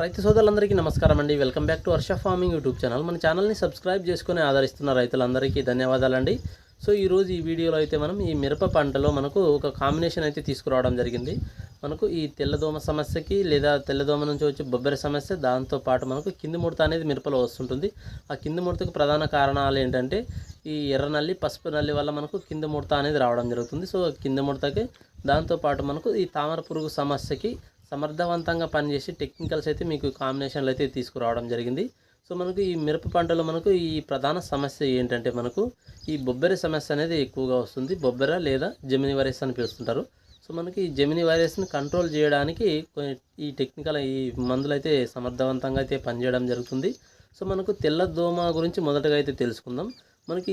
రైతు సోదరులందరికీ నమస్కారం అండి. Welcome back to Varsha farming YouTube channel. మన ఛానల్ని సబ్స్క్రైబ్ చేసుకుని ఆదరిస్తున్న రైతులందరికీ ధన్యవాదాలండి. సో ఈరోజు ఈ వీడియోలో అయితే మనం ఈ మిరప పంటలో మనకు ఒక కాంబినేషన్ అయితే తీసుకురావడం జరిగింది. మనకు ఈ తెల్లదోమ సమస్యకి లేదా తెల్లదోమ నుంచి వచ్చే బొబ్బరి సమస్య దాంతో పాటు మనకు కింది ముడత అనేది మిరపలో వస్తుంటుంది. ఆ కింది ముడతకు ప్రధాన కారణాలు ఏంటంటే ఈ ఎర్ర నల్లి పసుపు నల్లి వల్ల మనకు కింది ముడత అనేది రావడం జరుగుతుంది. సో కింది ముడతకి దాంతోపాటు మనకు ఈ తామర పురుగు సమస్యకి సమర్థవంతంగా పనిచేసి టెక్నికల్స్ అయితే మీకు కాంబినేషన్లు అయితే తీసుకురావడం జరిగింది. సో మనకు ఈ మిరప పంటలో మనకు ఈ ప్రధాన సమస్య ఏంటంటే మనకు ఈ బొబ్బెర సమస్య అనేది ఎక్కువగా వస్తుంది. బొబ్బెర లేదా జమిని వైరస్ అని పిలుస్తుంటారు. సో మనకి ఈ జమిని వైరస్ని కంట్రోల్ చేయడానికి కొన్ని ఈ టెక్నికల్ ఈ మందులు అయితే సమర్థవంతంగా అయితే పనిచేయడం జరుగుతుంది. సో మనకు తెల్ల దోమ గురించి మొదటగా అయితే తెలుసుకుందాం. మనకి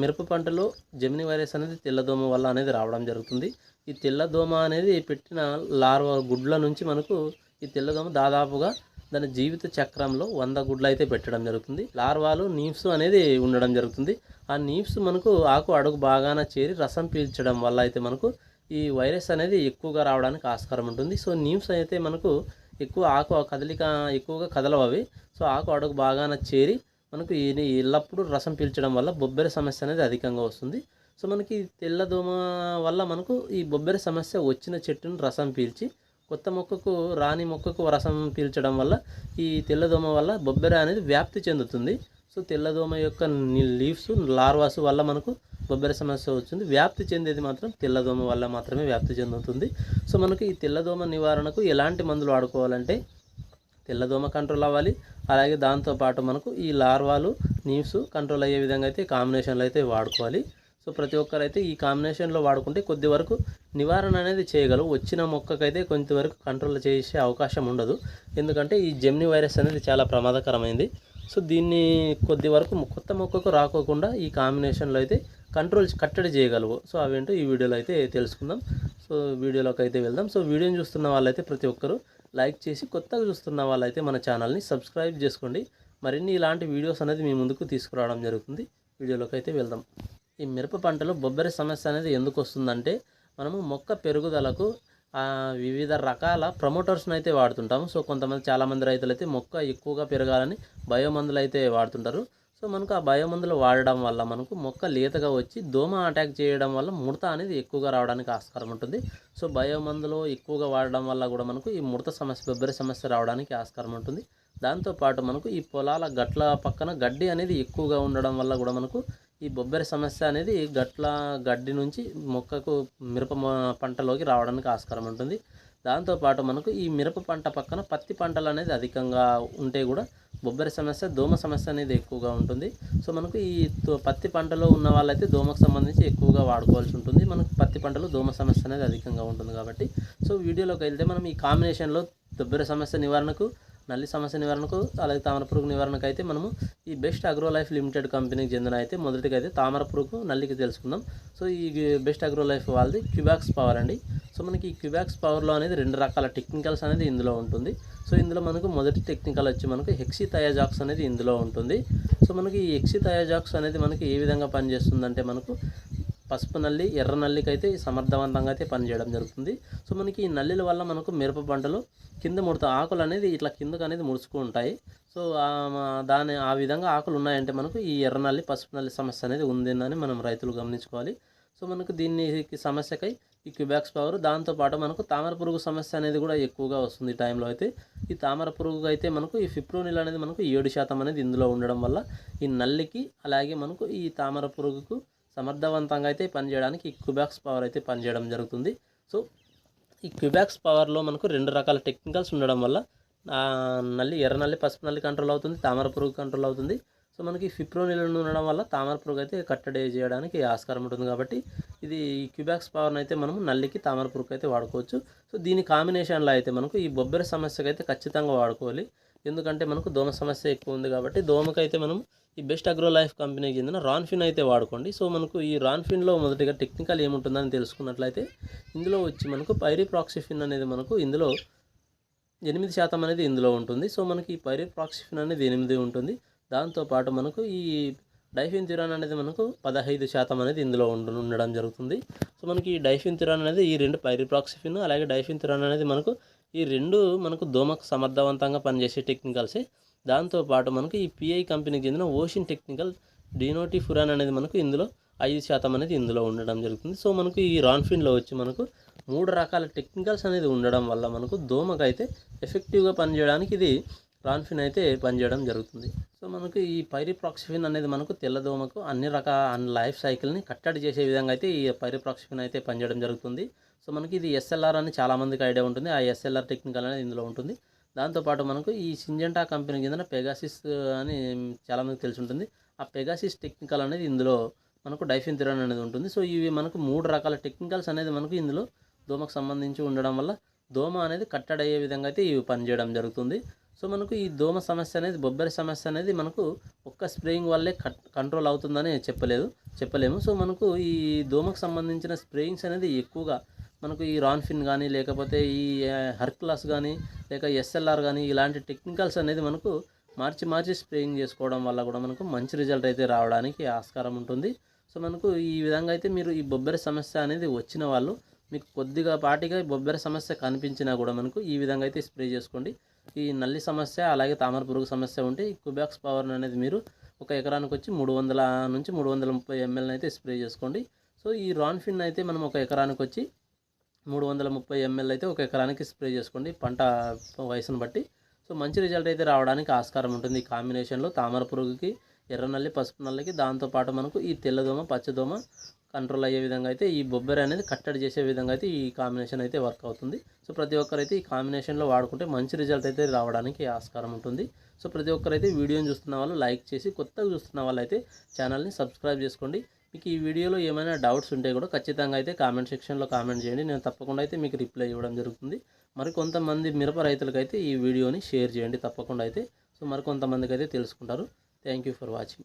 మిరప పంటలో జమిని వైరస్ అనేది తెల్లదోమ వల్ల అనేది రావడం జరుగుతుంది. ఈ తెల్లదోమ అనేది పెట్టిన లార్వా గుడ్ల నుంచి మనకు ఈ తెల్లదోమ దాదాపుగా దాని జీవిత చక్రంలో వంద గుడ్లు అయితే పెట్టడం జరుగుతుంది. లార్వాలు నీమ్స్ అనేది ఉండడం జరుగుతుంది. ఆ నీమ్స్ మనకు ఆకు అడుగు బాగాన చేరి రసం పీల్చడం వల్ల అయితే మనకు ఈ వైరస్ అనేది ఎక్కువగా రావడానికి ఆస్కారం ఉంటుంది. సో నీమ్స్ అయితే మనకు ఎక్కువ ఆకు కదలిక ఎక్కువగా కదలవు అవి సో ఆకు అడుగు బాగాన చేరి మనకు ఈ ఎల్లప్పుడూ రసం పీల్చడం వల్ల బొబ్బెర సమస్య అనేది అధికంగా వస్తుంది. సో మనకి తెల్లదోమ వల్ల మనకు ఈ బొబ్బెర సమస్య వచ్చిన చెట్టును రసం పీల్చి కొత్త మొక్కకు రాని మొక్కకు రసం పీల్చడం వల్ల ఈ తెల్లదోమ వల్ల బొబ్బెర అనేది వ్యాప్తి చెందుతుంది. సో తెల్లదోమ యొక్క లీవ్స్ లార్వాస్ వల్ల మనకు బొబ్బెర సమస్య వచ్చింది. వ్యాప్తి చెందేది మాత్రం తెల్లదోమ వల్ల మాత్రమే వ్యాప్తి చెందుతుంది. సో మనకు ఈ తెల్లదోమ నివారణకు ఎలాంటి మందులు వాడుకోవాలంటే తెల్లదోమ కంట్రోల్ అవ్వాలి. అలాగే దాంతోపాటు మనకు ఈ లార్వాలు నీవ్స్ కంట్రోల్ అయ్యే విధంగా అయితే కాంబినేషన్లు అయితే వాడుకోవాలి. సో ప్రతి ఒక్కరైతే ఈ కాంబినేషన్లో వాడుకుంటే కొద్ది వరకు నివారణ అనేది చేయగలవు. వచ్చిన మొక్కకైతే కొంతవరకు కంట్రోల్ చేసే అవకాశం ఉండదు. ఎందుకంటే ఈ జెమ్ని వైరస్ అనేది చాలా ప్రమాదకరమైంది. సో దీన్ని కొద్ది వరకు కొత్త మొక్కకు రాకోకుండా ఈ కాంబినేషన్లో అయితే కంట్రోల్ కట్టడి చేయగలవు. సో అవేంటో ఈ వీడియోలో అయితే తెలుసుకుందాం. సో వీడియోలోకి అయితే వెళ్దాం. సో వీడియోని చూస్తున్న వాళ్ళైతే ప్రతి ఒక్కరూ లైక్ చేసి కొత్తగా చూస్తున్న వాళ్ళైతే మన ఛానల్ని సబ్స్క్రైబ్ చేసుకోండి. మరిన్ని ఇలాంటి వీడియోస్ అనేది మీ ముందుకు తీసుకురావడం జరుగుతుంది. వీడియోలోకి అయితే వెళ్దాం. ఈ మిరప పంటలో బొబ్బరి సమస్య అనేది ఎందుకు వస్తుందంటే మనము మొక్క పెరుగుదలకు వివిధ రకాల ప్రమోటర్స్ని అయితే వాడుతుంటాము. సో కొంతమంది చాలామంది రైతులు అయితే మొక్క ఎక్కువగా పెరగాలని బయోమందులు అయితే వాడుతుంటారు. సో మనకు ఆ బయోమందులు వాడడం వల్ల మనకు మొక్క లేతగా వచ్చి దోమ అటాక్ చేయడం వల్ల ముడత అనేది ఎక్కువగా రావడానికి ఆస్కారం ఉంటుంది. సో బయోమందులు ఎక్కువగా వాడడం వల్ల కూడా మనకు ఈ ముడత సమస్య బొబ్బరి సమస్య రావడానికి ఆస్కారం ఉంటుంది. దాంతోపాటు మనకు ఈ పొలాల గట్ల పక్కన గడ్డి అనేది ఎక్కువగా ఉండడం వల్ల కూడా మనకు ఈ బొబ్బరి సమస్య అనేది గట్ల గడ్డి నుంచి మొక్కకు మిరప పంటలోకి రావడానికి ఆస్కారం ఉంటుంది. దాంతోపాటు మనకు ఈ మిరప పంట పక్కన పత్తి పంటలు అనేది అధికంగా ఉంటే కూడా బొబ్బరి సమస్య దోమ సమస్య అనేది ఎక్కువగా ఉంటుంది. సో మనకు ఈ తో- పత్తి పంటలో ఉన్న వాళ్ళైతే దోమకు సంబంధించి ఎక్కువగా వాడుకోవాల్సి ఉంటుంది. మనకు పత్తి పంటలో దోమ సమస్య అనేది అధికంగా ఉంటుంది కాబట్టి. సో వీడియోలోకి వెళ్తే మనం ఈ కాంబినేషన్లో బొబ్బరి సమస్య నివారణకు నల్లి సమస్య నివారణకు అలాగే తామర పురుగు నివారణకు అయితే మనము ఈ బెస్ట్ అగ్రో లైఫ్ లిమిటెడ్ కంపెనీకి చెందిన అయితే మొదటిగా అయితే తామర పురుగు నల్లికి తెలుసుకుందాం. సో ఈ బెస్ట్ అగ్రో లైఫ్ వాళ్ళది క్యూబాక్స్ పవర్ అండి. సో మనకి ఈ క్యూబాక్స్ పవర్లో అనేది రెండు రకాల టెక్నికల్స్ అనేది ఇందులో ఉంటుంది. సో ఇందులో మనకు మొదటి టెక్నికల్ వచ్చి మనకు హెక్సీ థయాజాక్స్ అనేది ఇందులో ఉంటుంది. సో మనకి ఈ హెక్సీ థయాజాక్స్ అనేది మనకి ఏ విధంగా పనిచేస్తుందంటే మనకు పసుపు నల్లి ఎర్ర నల్లికి అయితే సమర్థవంతంగా అయితే పనిచేయడం జరుగుతుంది. సో మనకి ఈ నల్లిల వల్ల మనకు మిరప పంటలు కింద ముడత ఆకులు అనేది ఇట్లా కిందకు అనేది ముడుచుకు ఉంటాయి సో దాని ఆ విధంగా ఆకులు ఉన్నాయంటే మనకు ఈ ఎర్ర నల్లి పసుపు నల్లి సమస్య అనేది ఉందని మనం రైతులు గమనించుకోవాలి. సో మనకు దీనికి సమస్యకై ఈ క్యూబాక్స్ పవర్ దాంతోపాటు మనకు తామర పురుగు సమస్య అనేది కూడా ఎక్కువగా వస్తుంది ఈ టైంలో అయితే. ఈ తామర పురుగు అయితే మనకు ఈ ఫిప్రోనిల్ అనేది మనకు ఏడు శాతం అనేది ఇందులో ఉండడం వల్ల ఈ నల్లికి అలాగే మనకు ఈ తామర పురుగుకు సమర్థవంతంగా అయితే పనిచేయడానికి ఈ క్యూబాక్స్ పవర్ అయితే పనిచేయడం జరుగుతుంది. సో ఈ క్యూబాక్స్ పవర్లో మనకు రెండు రకాల టెక్నికల్స్ ఉండడం వల్ల నల్లి ఎర్ర నల్లి పసుపు నల్లి కంట్రోల్ అవుతుంది తామర పురుగు కంట్రోల్ అవుతుంది. సో మనకి ఫిప్రోనిల్ ఉండడం వల్ల తామర పురుగు అయితే కట్టడి చేయడానికి ఆస్కారం ఉంటుంది కాబట్టి ఇది క్యూబ్యాక్స్ క్యూబాక్స్ పవర్ని అయితే మనం నల్లికి తామర పురుగు అయితే వాడుకోవచ్చు. సో దీని కాంబినేషన్లో అయితే మనకు ఈ బొబ్బెర సమస్యకు అయితే ఖచ్చితంగా వాడుకోవాలి. ఎందుకంటే మనకు దోమ సమస్య ఎక్కువ ఉంది కాబట్టి దోమకైతే మనం ఈ బెస్ట్ అగ్రో లైఫ్ కంపెనీకి చెందిన రాన్ఫిన్ అయితే వాడుకోండి. సో మనకు ఈ రాన్ఫిన్లో మొదటిగా టెక్నికల్ ఏముంటుందని తెలుసుకున్నట్లయితే ఇందులో వచ్చి మనకు పైరిప్రాక్సిఫిన్ అనేది మనకు ఇందులో ఎనిమిది శాతం అనేది ఇందులో ఉంటుంది. సో మనకి ఈ పైరిప్రాక్సిఫిన్ అనేది ఎనిమిది ఉంటుంది. దాంతోపాటు మనకు ఈ డైఫిన్ థిరాన్ అనేది మనకు పదహైదు శాతం అనేది ఇందులో ఉండ ఉండడం జరుగుతుంది. సో మనకి ఈ డైఫిన్ థిరాన్ అనేది ఈ రెండు పైరిప్రాక్సిఫిన్ అలాగే డైఫిన్ థిరాన్ అనేది మనకు ఈ రెండు మనకు దోమకు సమర్థవంతంగా పనిచేసే టెక్నికల్సే. దాంతోపాటు మనకు ఈ పిఐ కంపెనీకి చెందిన ఓషన్ టెక్నికల్ డినోటిఫురాన్ అనేది మనకు ఇందులో ఐదు శాతం అనేది ఇందులో ఉండడం జరుగుతుంది. సో మనకు ఈ రాన్ఫిన్లో వచ్చి మనకు మూడు రకాల టెక్నికల్స్ అనేది ఉండడం వల్ల మనకు దోమకైతే ఎఫెక్టివ్గా పనిచేయడానికి ఇది రాన్ఫిన్ అయితే పనిచేయడం జరుగుతుంది. సో మనకు ఈ పైరిప్రాక్సిఫిన్ అనేది మనకు తెల్లదోమకు అన్ని రకాల లైఫ్ సైకిల్ని కట్టడి చేసే విధంగా అయితే ఈ పైరిప్రాక్సిఫిన్ అయితే పనిచేయడం జరుగుతుంది. సో మనకి ఇది ఎస్ఎల్ఆర్ అని చాలామందికి ఐడియా ఉంటుంది. ఆ ఎస్ఎల్ఆర్ టెక్నికల్ అనేది ఇందులో ఉంటుంది. దాంతోపాటు మనకు ఈ సింజెంటా కంపెనీ కింద పెగాసిస్ అని చాలామందికి తెలిసి ఉంటుంది. ఆ పెగాసిస్ టెక్నికల్ అనేది ఇందులో మనకు డైఫిన్ థిరాన్ అనేది ఉంటుంది. సో ఇవి మనకు మూడు రకాల టెక్నికల్స్ అనేది మనకు ఇందులో దోమకు సంబంధించి ఉండడం వల్ల దోమ అనేది కట్టడయ్యే విధంగా అయితే ఇవి పనిచేయడం జరుగుతుంది. సో మనకు ఈ దోమ సమస్య అనేది బొబ్బరి సమస్య అనేది మనకు ఒక్క స్ప్రేయింగ్ వల్లే కంట్రోల్ అవుతుందని చెప్పలేదు చెప్పలేము. సో మనకు ఈ దోమకు సంబంధించిన స్ప్రేయింగ్స్ అనేది ఎక్కువగా మనకు ఈ రాన్ఫిన్ కానీ లేకపోతే ఈ హర్క్లాస్ కానీ లేక ఎస్ఎల్ఆర్ కానీ ఇలాంటి టెక్నికల్స్ అనేది మనకు మార్చి మార్చి స్ప్రేయింగ్ చేసుకోవడం వల్ల కూడా మనకు మంచి రిజల్ట్ అయితే రావడానికి ఆస్కారం ఉంటుంది. సో మనకు ఈ విధంగా అయితే మీరు ఈ బొబ్బరి సమస్య అనేది వచ్చిన వాళ్ళు మీకు కొద్దిగా పాటిగా బొబ్బరి సమస్య కనిపించినా కూడా మనకు ఈ విధంగా అయితే స్ప్రే చేసుకోండి. ఈ నల్లి సమస్య అలాగే తామర పురుగు సమస్య ఉంటే ఈ కుబాక్స్ పవర్ అనేది మీరు ఒక ఎకరానికి వచ్చి మూడు వందల నుంచి మూడు వందల ముప్పై ఎంఎల్ని అయితే స్ప్రే చేసుకోండి. సో ఈ రాన్ఫిన్ అయితే మనం ఒక ఎకరానికి వచ్చి మూడు వందల ముప్పై ఎంఎల్ అయితే ఒక ఎకరానికి స్ప్రే చేసుకోండి పంట వయసును బట్టి. సో మంచి రిజల్ట్ అయితే రావడానికి ఆస్కారం ఉంటుంది. ఈ కాంబినేషన్లో తామర పురుగుకి ఎర్ర నల్లి పసుపు నల్లికి దాంతోపాటు మనకు ఈ తెల్లదోమ పచ్చదోమ కంట్రోల్ అయ్యే విధంగా అయితే ఈ బొబ్బరి అనేది కట్టడి చేసే విధంగా అయితే ఈ కాంబినేషన్ అయితే వర్క్ అవుతుంది. సో ప్రతి ఒక్కరైతే ఈ కాంబినేషన్లో వాడుకుంటే మంచి రిజల్ట్ అయితే రావడానికి ఆస్కారం ఉంటుంది. సో ప్రతి ఒక్కరైతే వీడియోని చూస్తున్న వాళ్ళు లైక్ చేసి కొత్తగా చూస్తున్న వాళ్ళు అయితే ఛానల్ని సబ్స్క్రైబ్ చేసుకోండి. మీకు ఈ వీడియోలో ఏమైనా డౌట్స్ ఉంటే కూడా ఖచ్చితంగా అయితే కామెంట్ సెక్షన్లో కామెంట్ చేయండి. నేను తప్పకుండా అయితే మీకు రిప్లై ఇవ్వడం జరుగుతుంది. మరి కొంతమంది మిరప రైతులకైతే ఈ వీడియోని షేర్ చేయండి తప్పకుండా అయితే. సో మరి కొంతమందికి అయితే తెలుసుకుంటారు. Thank you for watching